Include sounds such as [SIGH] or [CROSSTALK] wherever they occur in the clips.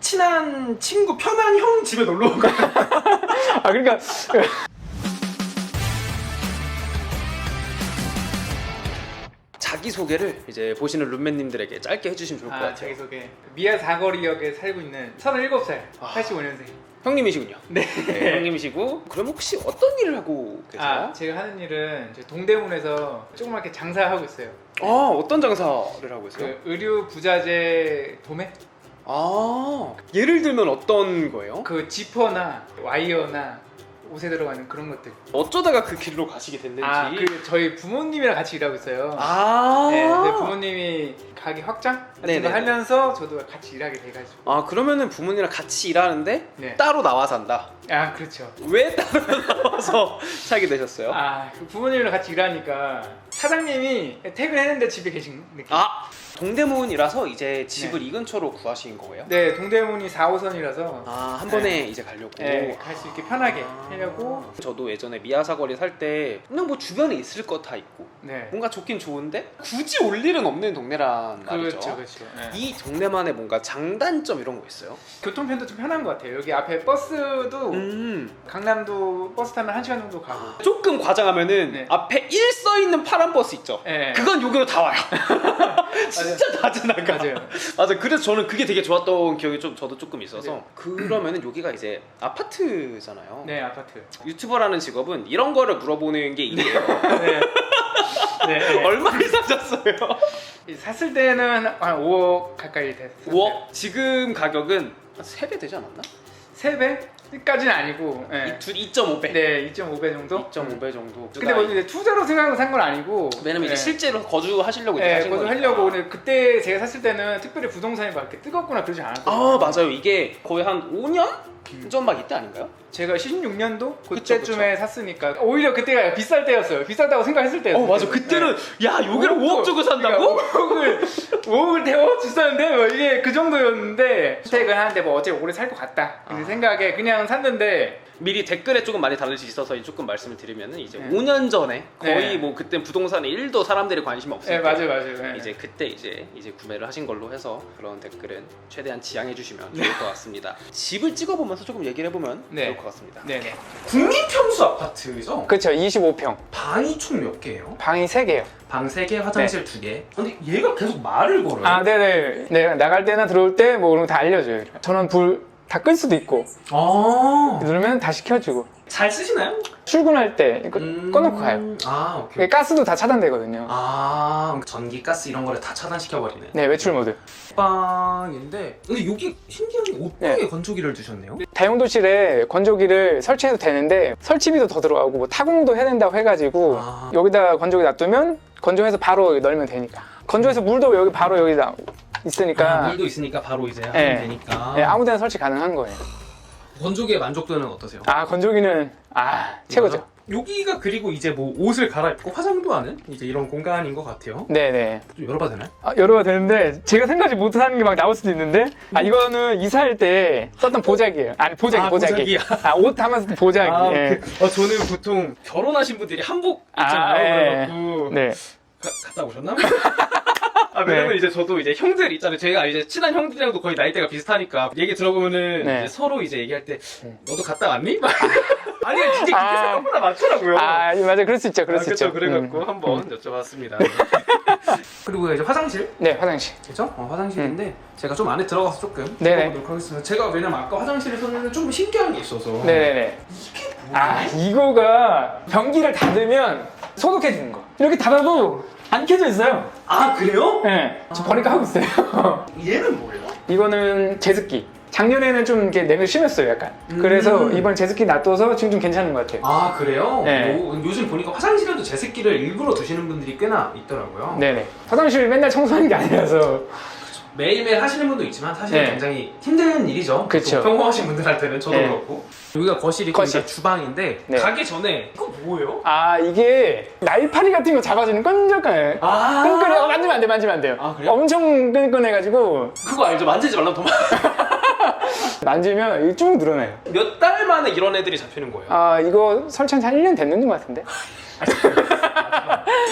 친한 친구 편한 형 집에 놀러 온 거예요. [LAUGHS] 아 그러니까 자기 소개를 이제 보시는 룸메님들에게 짧게 해주시면 좋을 것 아 같아요. 자기소개 미아 사거리역에 살고 있는 37살 아. 85년생 형님이시군요. 네. 네, 형님이시고 그럼 혹시 어떤 일을 하고 계세요? 아 제가 하는 일은 이제 동대문에서 조그맣게 장사하고 있어요 아, 어떤 장사를 하고 있어요? 그 의류 부자재 도매? 아 예를 들면 어떤 거예요? 그 지퍼나 와이어나 옷에 들어가는 그런 것들 어쩌다가 그 길로 가시게 됐는지. 아, 그 저희 부모님이랑 같이 일하고 있어요. 아. 네, 근데 부모님이 가게 확장 같은 네네네. 거 하면서 저도 같이 일하게 돼가지고. 아 그러면은 부모님이랑 같이 일하는데 네. 따로 나와서 한다. 아, 그렇죠. 왜 따로 [LAUGHS] 나와서 살게 되셨어요? 아, 그 부모님이랑 같이 일하니까 사장님이 퇴근했는데 집에 계신 느낌. 아, 동대문이라서 이제 집을 네. 이 근처로 구하신 거예요? 네, 동대문이 4호선이라서 아 한 번에 이제 가려고. 네, 갈 수 있게 편하게 아. 하려고. 저도 예전에 미아사거리 살 때 그냥 뭐 주변에 있을 거다 있고 네. 뭔가 좋긴 좋은데 굳이 올 일은 없는 동네란 말이죠. 그렇죠, 그렇죠. 네. 이 동네만의 뭔가 장단점 이런 거 있어요? 교통편도 좀 편한 것 같아요. 여기 앞에 버스도 음 강남도 버스 타면 1시간 정도 가고. 조금 과장하면은 네. 앞에 1 써 있는 파란 버스 있죠. 네. 그건 여기로 다 와요. [LAUGHS] [LAUGHS] 진짜 다 지나가. 맞아요. 맞아. 그래서 저는 그게 되게 좋았던 기억이 좀 저도 조금 있어서 그러면은 여기가 이제 아파트잖아요. 네, 아파트. 유튜버라는 직업은 이런 거를 물어보는 게 일이에요. [LAUGHS] 네. 네. 네. [LAUGHS] 얼마를 사셨어요? 샀을 때는 한 5억 가까이 됐어요. 5억. 지금 가격은 3배 되지 않았나? 3배 까지는 아니고 네. 이둘 2.5배. 네, 2.5배 정도? 2.5배 정도. 근데 뭐 이제 투자로 생각하고 산 건 아니고 왜냐면 이제 네. 실제로 거주하시려고 이제 네, 하신 그것도 거니까. 하려고 근데 그때 제가 샀을 때는 특별히 부동산이 막 이렇게 뜨겁거나 그러지 않았거든요 아 맞아요. 이게 거의 한 5년 전막 이때 아닌가요? 제가 16년도 그쵸, 그때쯤에 샀으니까 오히려 그때가 비쌀 때였어요 비싸다고 생각했을 때였어요 어 맞아. 그때는 야 여기를 5억 주고 산다고? 5억을 5억을 태워 주셨는데 뭐 이게 그 정도였는데 주택을 하는데 뭐 어차피 오래 살 것 같다 그 아. 생각에 그냥 샀는데 미리 댓글에 조금 많이 다를 수 있어서 조금 말씀을 드리면은 이제 네. 5년 전에 거의 네. 뭐 그때 부동산에 1도 사람들이 관심 없을 네 때 맞아요 맞아요 네. 이제 그때 이제 이제 구매를 하신 걸로 해서 그런 댓글은 최대한 지양해 주시면 좋을 것 같습니다. 집을 찍어보면 서 조금 얘기를 해보면 네. 좋을 것 같습니다. 네네 국민 평수 아파트죠? 그쵸 25평 방이 총 몇 개예요? 방이 3개요 방 3개, 화장실 2개. 근데 얘가 계속 말을 걸어요. 아 네네 네 나갈 때나 들어올 때 뭐 그런 거 다 알려줘요 전원 불다 끌 수도 있고 아. 누르면 다시 켜주고 잘 쓰시나요? 출근할 때 이거 음. 꺼놓고 가요 아, 오케이. 이게 가스도 다 차단되거든요 아, 전기, 가스 이런 거를 다 차단시켜 버리는. 네 외출 모드 방인데 근데 여기 신기한 게 옷방에 네. 건조기를 두셨네요. 다용도실에 건조기를 설치해도 되는데 설치비도 더 들어가고 뭐 타공도 해야 된다고 해가지고 아. 여기다 건조기 놔두면 건조해서 바로 여기 넣으면 되니까 건조해서 물도 여기 바로 여기다 있으니까 아, 물도 있으니까 바로 이제 하면 네. 되니까. 네, 아무데나 설치 가능한 거예요 건조기의 만족도는 어떠세요? 아 건조기는 아 최고죠 여기가 그리고 이제 뭐 옷을 갈아입고 화장도 하는 이제 이런 공간인 것 같아요. 네네 좀 열어봐도 되나요? 아, 열어봐도 되는데 제가 생각지 못하는 게 막 나올 수도 있는데 아 이거는 이사할 때 썼던 보자기예요 아니 보자기 아, 보자기 보자기야. 아옷 담았을 때 보자기 아, 예. 그, 어, 저는 보통 결혼하신 분들이 한복 아, 있잖아요. 예. 그래갖고 네. 가- 갔다 오셨나? 아, 왜냐면 네. 이제 저도 이제 형들 있잖아요. 제가 이제 친한 형들이랑도 거의 나이대가 비슷하니까 얘기 들어보면은 네. 이제 서로 이제 얘기할 때 네. 너도 갔다 왔니? 막 [LAUGHS] 아니 진짜 그게 아. 생각보다 많더라고요. 아 맞아 그럴 수 있죠 그럴 아, 수 그쵸. 있죠 그래갖고 음. 한번 여쭤봤습니다. [LAUGHS] 그리고 이제 화장실 네 화장실 그죠? 어, 화장실인데 제가 좀 안에 들어가서 조금 네네. 들어보도록 하겠습니다. 제가 왜냐면 아까 화장실에서는 좀 신기한 게 있어서 네네네. 아 이거가 변기를 닫으면 소독해 주는 거. 이렇게 닫아도 안 켜져 있어요. 아 그래요? 네. 저 버리까 하고 있어요. [LAUGHS] 얘는 뭐예요? 이거는 제습기. 작년에는 좀 이렇게 냉을 심했어요, 약간. 음. 그래서 이번 제습기 놔둬서 지금 좀 괜찮은 것 같아요. 아 그래요? 네. 오, 요즘 보니까 화장실에도 제습기를 일부러 두시는 분들이 꽤나 있더라고요. 네네. 화장실 맨날 청소하는 게 아니라서. 매일매일 하시는 분도 있지만 사실 네. 굉장히 힘든 일이죠. 그쵸. 또 평범하신 분들한테는 저도 네. 그렇고. 여기가 거실이고 거실. 주방인데 네. 가기 전에 이거 뭐예요? 아 이게 날파리 같은 거 잡아주는 끈적한. 아 끈끈해. 어, 만지면 안 돼, 만지면 안 돼요. 아, 그래요? 엄청 끈끈해가지고 그거 알죠? 만지지 말라면 도망. [LAUGHS] 만지면 이게 쭉 늘어나요. 몇 달 만에 이런 애들이 잡히는 거예요. 아 이거 설치한 지 한 1년 됐는 것 같은데 [LAUGHS]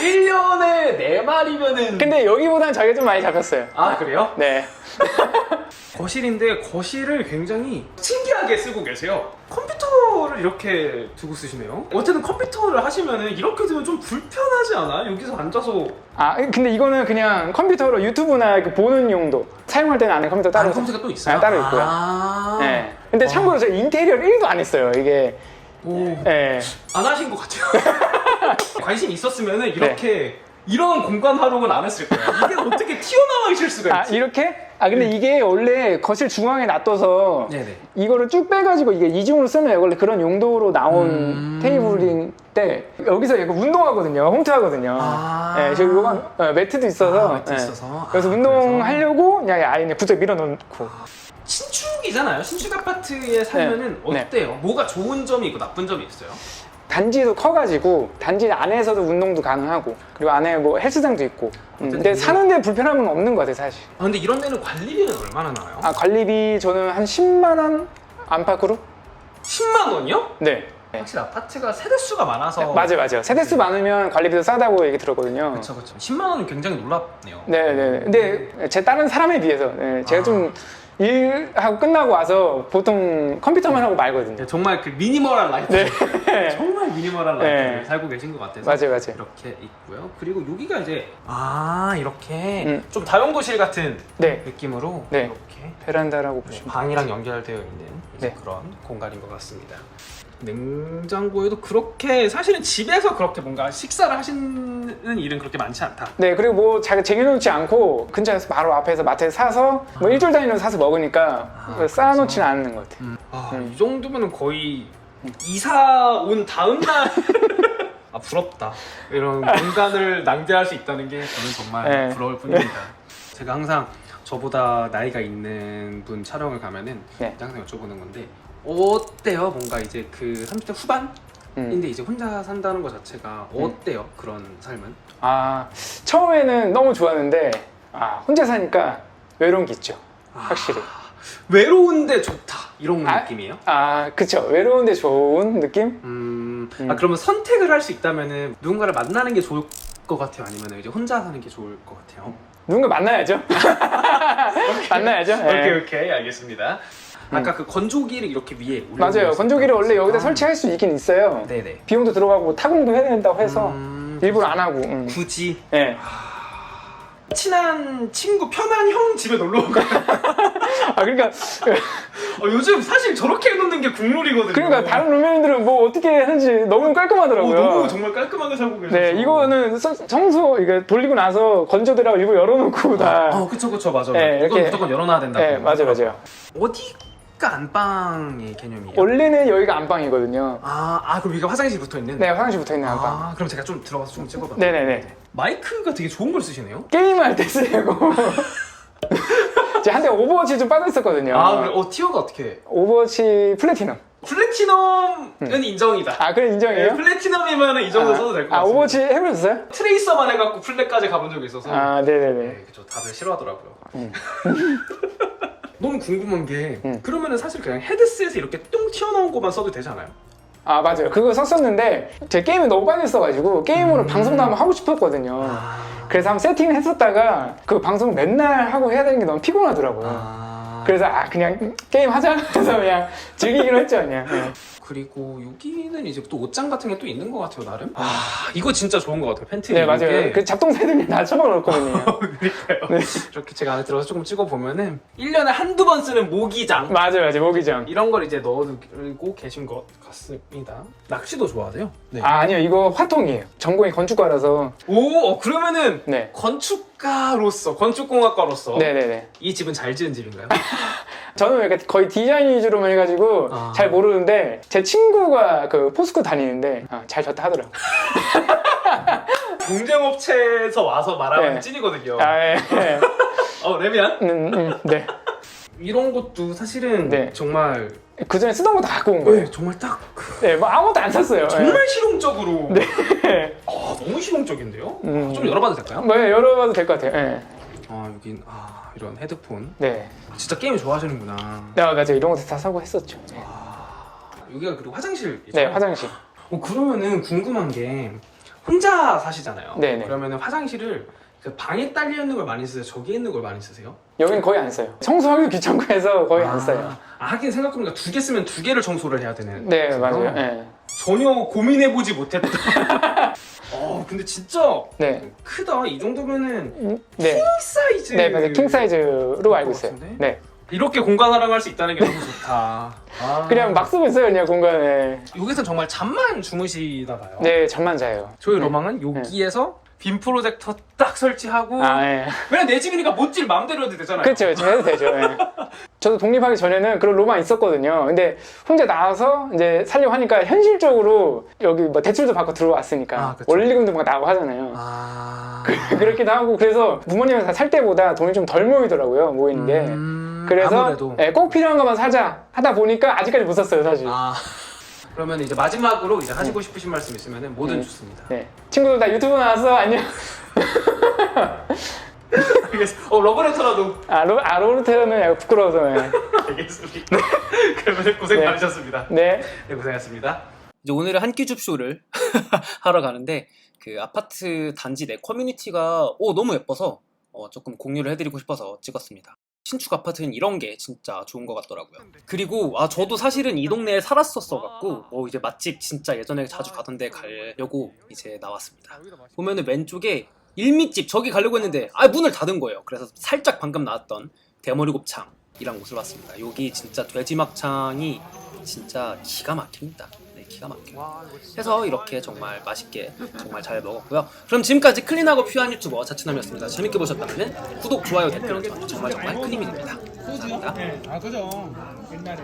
1년에 4마리면은 근데 여기보다는 저희가 좀 많이 잡혔어요. 아 그래요? 네. [LAUGHS] 거실인데 거실을 굉장히 신기하게 쓰고 계세요. 컴퓨터를 이렇게 두고 쓰시네요. 어쨌든 컴퓨터를 하시면은 이렇게 두면 좀 불편하지 않아? 여기서 앉아서 아 근데 이거는 그냥 컴퓨터로 유튜브나 이렇게 보는 용도. 사용할 때는 안에 컴퓨터 따로. 다른 컴퓨터가 또 있어요? 아, 따로 있고요. 아~ 네. 근데 참고로 저 인테리어를 1도 안 했어요. 이게. 오, 네. 안 하신 것 같아요. [LAUGHS] 관심 있었으면은 이렇게 이런 공간 활용은 안 했을 거예요. 이게 [LAUGHS] 어떻게 튀어나와 있을 수가 아 있지? 이렇게? 아 근데 이게 원래 거실 중앙에 놔둬서 네네. 이거를 쭉 빼가지고 이게 이중으로 쓰는 원래 그런 용도로 나온 음. 테이블인데 여기서 약간 운동하거든요. 홈트 하거든요. 아. 네, 저기 요가 어, 매트도 있어서. 아, 매트 네. 있어서. 그래서 아, 운동하려고 그냥 아예 그냥 부쩍 밀어넣고. 신축이잖아요. 신축 아파트에 살면은 네. 어때요? 뭐가 좋은 점이 있고 나쁜 점이 있어요? 단지도 커가지고 단지 안에서도 운동도 가능하고 그리고 안에 뭐 헬스장도 있고. 음, 근데 사는데 불편함은 없는 것 같아요 사실. 아, 근데 이런 데는 관리비는 얼마나 나와요? 아 관리비 저는 한 10만 원 안팎으로? 10만 원이요? 네. 확실히 아파트가 세대수가 많아서 맞아요, 맞아요. 세대수 많으면 관리비도 싸다고 얘기 들었거든요. 그렇죠, 그렇죠. 10만 원은 굉장히 놀랍네요. 네, 네. 근데 제 다른 사람에 비해서 네, 제가 아. 좀 일하고 끝나고 와서 보통 컴퓨터만 하고 말거든요. 네, 정말 그 미니멀한 라이프. 네. [LAUGHS] 정말 미니멀한 네. 라이프를 살고 계신 것 같아서 맞아요, 맞아요. 이렇게 있고요. 그리고 여기가 이제 아 이렇게 음. 좀 다용도실 같은 네. 느낌으로 네. 이렇게 베란다라고 네, 보시면. 방이랑 연결되어 있는 이제 네. 그런 공간인 것 같습니다. 냉장고에도 그렇게 사실은 집에서 그렇게 뭔가 식사를 하시는 일은 그렇게 많지 않다. 네, 그리고 뭐 자기 쟁여놓지 않고 근처에서 바로 앞에서 마트에 사서 뭐 일주일 단위로 사서 먹으니까 아, 쌓아놓지는 않는 것 같아요. 아, 음. 이 정도면 거의 이사 온 다음 날. [LAUGHS] 아 부럽다. 이런 공간을 [LAUGHS] 낭비할 수 있다는 게 저는 정말 네. 부러울 뿐입니다. 제가 항상 저보다 나이가 있는 분 촬영을 가면은 네. 항상 여쭤보는 건데 어때요? 뭔가 이제 그 30대 후반인데 음. 이제 혼자 산다는 것 자체가 어때요? 그런 삶은? 아, 처음에는 너무 좋았는데, 아, 혼자 사니까 외로운 게 있죠. 확실히. 외로운데 좋다 이런 아, 느낌이에요? 아, 그쵸. 외로운데 좋은 느낌? 음, 음. 아 그러면 선택을 할 수 있다면은 누군가를 만나는 게 좋을 것 같아요? 아니면 이제 혼자 사는 게 좋을 것 같아요? 누군가 만나야죠. [LAUGHS] [LAUGHS] 만나야죠. 네. 오케이 오케이 알겠습니다. 아까 그 건조기를 이렇게 위에 올려 맞아요. 건조기를 원래 여기다 설치할 수 있긴 있어요. 네네. 비용도 들어가고 타공도 해야 된다고 해서 음, 일부러 안 하고. 음. 굳이 네. 친한 친구 편한 형 집에 놀러 온 거예요. [LAUGHS] 아 그러니까 [LAUGHS] 어, 요즘 사실 저렇게 해놓는 게 국룰이거든요. 그러니까 다른 룸메인들은 뭐 어떻게 하는지 너무 어, 깔끔하더라고요. 너무 정말 깔끔하게 살고 계셔서. 네, 이거는 서- 청소 이게 돌리고 나서 건조대라고 일부러 열어놓고 다. 어, 그쵸 그쵸 맞아. 네, 이건 이렇게- 무조건 열어놔야 된다. 네, 맞아요, 맞아요. 어디 가 안방의 개념이에요? 원래는 여기가 안방이거든요. 아, 아 그럼 이게 화장실 붙어 있는? 네, 화장실 붙어 있는 안방. 아, 그럼 제가 좀 들어가서 좀 찍어봐. 네네네. 마이크가 되게 좋은 걸 쓰시네요. 게임할 때 쓰려고. [LAUGHS] 제가 한때 오버워치 좀 빠져 있었거든요. 아, 그래. 어 티어가 어떻게? 해? 오버워치 플래티넘. 플래티넘은 인정이다. 아, 그래 인정이에요? 네, 플래티넘이면 이 정도 써도 될 것 같아요. 아, 오버워치 해보셨어요? 트레이서만 해갖고 플랫까지 가본 적이 있어서. 아, 네네네. 네, 그죠. 다들 싫어하더라고요. [LAUGHS] 음. 너무 궁금한 게 음. 그러면은 사실 그냥 헤드셋에 이렇게 뚱 튀어나온 것만 써도 되잖아요. 아, 맞아요. 그거 썼었는데, 제 게임에 너무 빠져있어가지고, 게임으로 음. 방송도 한번 하고 싶었거든요. 아. 그래서 한번 세팅을 했었다가, 그 방송 맨날 하고 해야 되는 게 너무 피곤하더라고요. 아. 그래서, 아, 그냥 게임 하자. 해서 그냥 즐기기로 했죠, 그냥. 네. 그리고 여기는 이제 또 옷장 같은 게 또 있는 것 같아요, 나름. 아, 이거 진짜 좋은 것 같아요, 팬티. 네, 맞아요. 그 잡동 사이드에 다 쳐박아놓거든요. [LAUGHS] 그러니까요. 이렇게 제가 안에 들어가서 조금 찍어보면은 1년에 한두 번 쓰는 모기장. 맞아요, 맞아요. 모기장. 이런 걸 이제 넣어두고 계신 것 같습니다. 낚시도 좋아하세요? 네. 아, 아니요. 이거 화통이에요. 전공이 건축과라서. 오, 어, 그러면은 네. 건축가로서, 건축공학과로서 네네네. 이 집은 잘 지은 집인가요? [LAUGHS] 저는 약간 거의 디자인 위주로만 해가지고 아. 잘 모르는데 제 친구가 그 포스코 다니는데 아, 잘 졌다 하더라고. [LAUGHS] 경쟁업체에서 와서 말하면 네. 찐이거든요. 아, 예. 예. [LAUGHS] 어, 레미안? 음, 음, 네. 이런 것도 사실은 네. 정말 그 전에 쓰던 거 다 갖고 온 거예요. 네, 정말 딱 그- 네, 뭐 아무것도 안 샀어요. 정말 실용적으로 네. 아, 너무 실용적인데요? 음. 좀 열어봐도 될까요? 뭐 열어봐도 될 것 같아요. 네. 아 여긴 아 이런 헤드폰 네. 진짜 게임 좋아하시는구나 네, 맞아요. 이런 것도 다 사고 했었죠. 네, 여기가 그리고 화장실이죠? 네, 화장실. 어, 그러면은 궁금한 게 혼자 사시잖아요. 네네. 그러면 화장실을 그 방에 딸려 있는 걸 많이 쓰세요? 저기 있는 걸 많이 쓰세요? 여긴 거의 안 써요. 청소하기 귀찮고 해서 거의 아, 안 써요. 아, 하긴 생각해보니까 두 개 쓰면 두 개를 청소를 해야 되는. 네? 맞아요. 네. 전혀 고민해보지 못했다. [LAUGHS] 어, 근데 진짜 네. 크다. 이 정도면은 음, 네. 킹 사이즈. 네, 맞아요. 킹 사이즈로 알고 것 있어요. 같은데? 네. 이렇게 공간 활용할 수 있다는 게 너무 좋다. 아. 그냥 막 쓰고 있어요, 그냥 공간에. 여기서 정말 잠만 주무시나 봐요. 네, 잠만 자요. 저희 네. 로망은 여기에서 빔 프로젝터 딱 설치하고 아, 예. 왜냐면 내 집이니까 못질 마음대로 해도 되잖아요. 그렇죠. 저 해도 되죠. 예. [LAUGHS] 저도 독립하기 전에는 그런 로망 있었거든요. 근데 혼자 나와서 이제 살려고 하니까 현실적으로 여기 뭐 대출도 받고 들어왔으니까 아, 그쵸. 원리금도 막 나고 하잖아요. 아. [LAUGHS] 그렇기도 하고 그래서 부모님이 살 때보다 돈이 좀 덜 모이더라고요. 모이는 게. 음, 그래서 아무래도. 예, 꼭 필요한 것만 사자 하다 보니까 아직까지 못 샀어요, 사실. 아. [LAUGHS] 그러면 이제 마지막으로 이제 하시고 싶으신 말씀 있으면 뭐든 네. 좋습니다. 네. 친구들 다 유튜브 나왔어. 안녕. [LAUGHS] 알겠습니다. 어 러브레터라도 아, 로, 아 로르테는 약간 부끄러워서. 예. 알겠습니다. [LAUGHS] 그러면 고생 네. 많으셨습니다. 네. 네 고생하셨습니다. 이제 오늘은 한끼 줍쇼를 [LAUGHS] 하러 가는데 그 아파트 단지 내 커뮤니티가 오 너무 예뻐서 어, 조금 공유를 해드리고 싶어서 찍었습니다. 신축 아파트는 이런 게 진짜 좋은 것 같더라고요. 그리고 아 저도 사실은 이 동네에 살았었어 갖고 뭐 이제 맛집 진짜 예전에 자주 가던 데 가려고 이제 나왔습니다. 보면은 왼쪽에 일미집 저기 가려고 했는데 아 문을 닫은 거예요. 그래서 살짝 방금 나왔던 대머리 곱창이란 곳을 왔습니다. 여기 진짜 돼지 막창이 진짜 기가 막힙니다. 네, 기가 막혀요. 해서 이렇게 정말 맛있게 정말 잘 먹었고요. 그럼 지금까지 클린하고 퓨어한 유튜버 자춘남이었습니다. 재밌게 보셨다면 구독, 좋아요, 댓글 정말 정말 큰 힘이 됩니다. 감사합니다. 아 그죠 옛날에